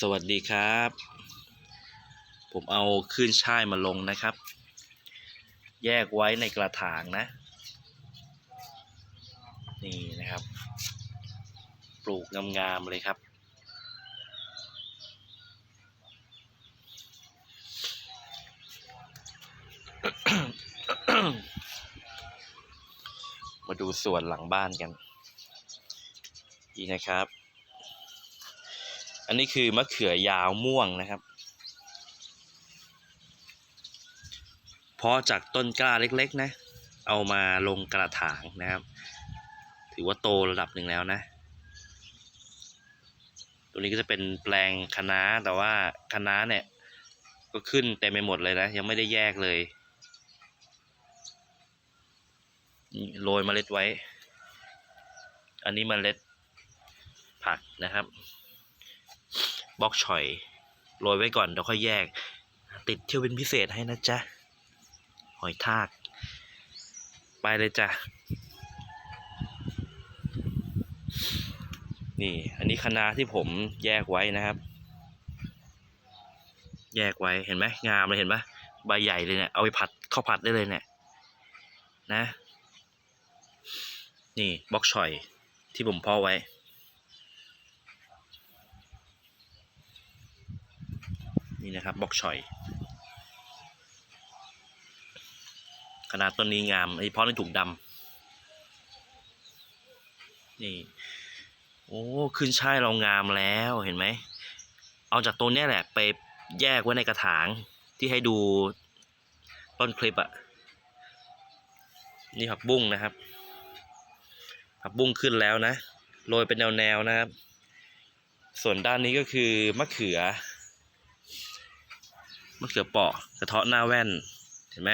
สวัสดีครับ ผมเอาขึ้นช่ายมาลงนะครับ แยกไว้ในกระถางนะ นี่นะครับ ปลูกงามๆเลยครับ มาดูสวนหลังบ้านกัน นี่นะครับ อันนี้คือมะเขือยาวม่วงนะครับ เพาะจากต้นกล้าเล็กๆนะ เอามาลงกระถางนะครับ ถือว่าโตระดับหนึ่งแล้วนะ ตัวนี้ก็จะเป็นแปลงคะน้าแต่ว่าคะน้าเนี่ยก็ขึ้นเต็มไปหมดเลยนะ ยังไม่ได้แยกเลยโรยเมล็ดไว้ อันนี้เมล็ดผักนะครับ บล็อกฉ่อยโรยไว้ก่อนเดี๋ยวค่อยแยก ติดเที่ยวเป็นพิเศษให้นะจ๊ะ หอยทาก ไปเลยจ้ะ นี่อันนี้คณะที่ผมแยกไว้นะครับ แยกไว้เห็นไหมงามเลยเห็นไหมใบใหญ่เลยเนี่ยเอาไปผัดข้าวผัดได้เลยเนี่ยนะ นี่บล็อกฉ่อยที่ผมพาะไว้ นี่นะครับบล็อกฉ่อยขนาดต้นนี้งามไอ้เพาะในถุงดำนี่ โอ้ขึ้นช่ายเรางามแล้วเห็นไหม เอาจากตัวนี้แหละไปแยกไว้ในกระถางที่ให้ดูต้นคลิปอะนี่ผักบุ้งนะครับผักบุ้งขึ้นแล้วนะ โรยเป็นแนวๆนะครับ ส่วนด้านนี้ก็คือมะเขือ มะเขือเปาะกระเทาะหน้าแว่น เห็นไหม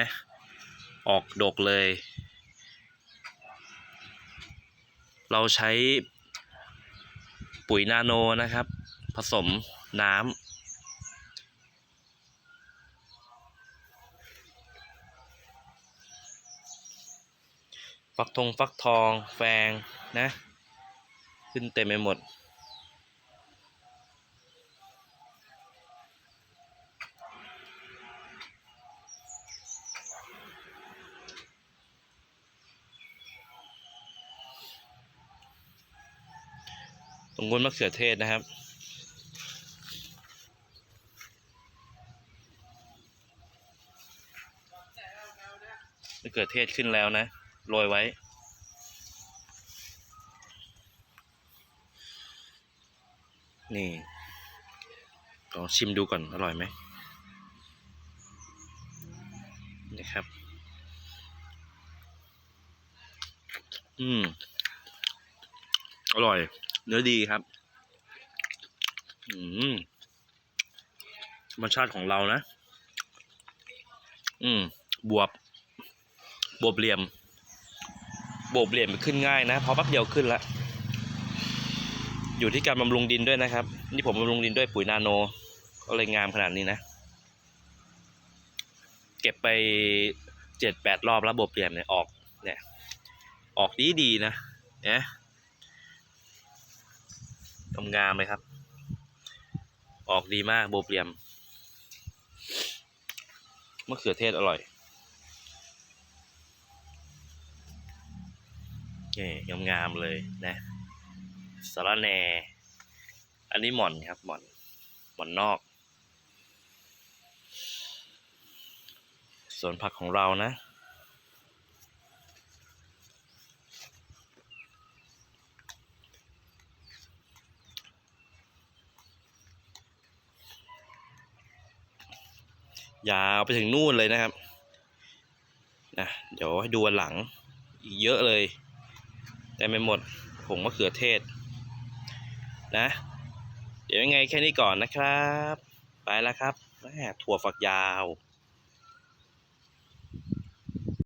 ออกดกเลย เราใช้ปุ๋ยนาโนนะครับ ผสมน้ำฟักทองฟักทองแฟงนะ ขึ้นเต็มไปหมด ตรงบนมะเขือเทศนะครับ มะเขือเทศขึ้นแล้วนะ โรยไว้ นี่ลองชิมดูก่อน อร่อยไหมนะครับ อืม อร่อย เนื้อดีครับ อืมธรรมชาติของเรานะ อืม บวบ บวบเหลี่ยม บวบเหลี่ยมขึ้นง่ายนะ พอแป๊บเดียวขึ้นละอยู่ที่การบำรุงดินด้วยนะครับ นี่ผมบำรุงดินด้วยปุ๋ยนาโน ก็เลยงามขนาดนี้นะ เก็บไปเจ็ดแปดรอบแล้วบวบเหลี่ยมเนี่ยออก เนี่ย ออกดีดีนะเนี่ย งามๆเลยครับ ออกดีมากโบเปลียมมะเขือเทศอร่อยนี่งามๆเลยนะสาระแหนอันนี้หม่อนครับหม่อนหม่อนนอกส่วนผักของเรานะ ยาวไปถึงนู่นเลยนะครับนะเดี๋ยวให้ดูวันหลังอีกเยอะเลยแต่ไม่หมดผงมะเขือเทศ นะ เดี๋ยวยังไงแค่นี้ก่อนนะครับ ไปแล้วครับแม่ถั่วฝักยาว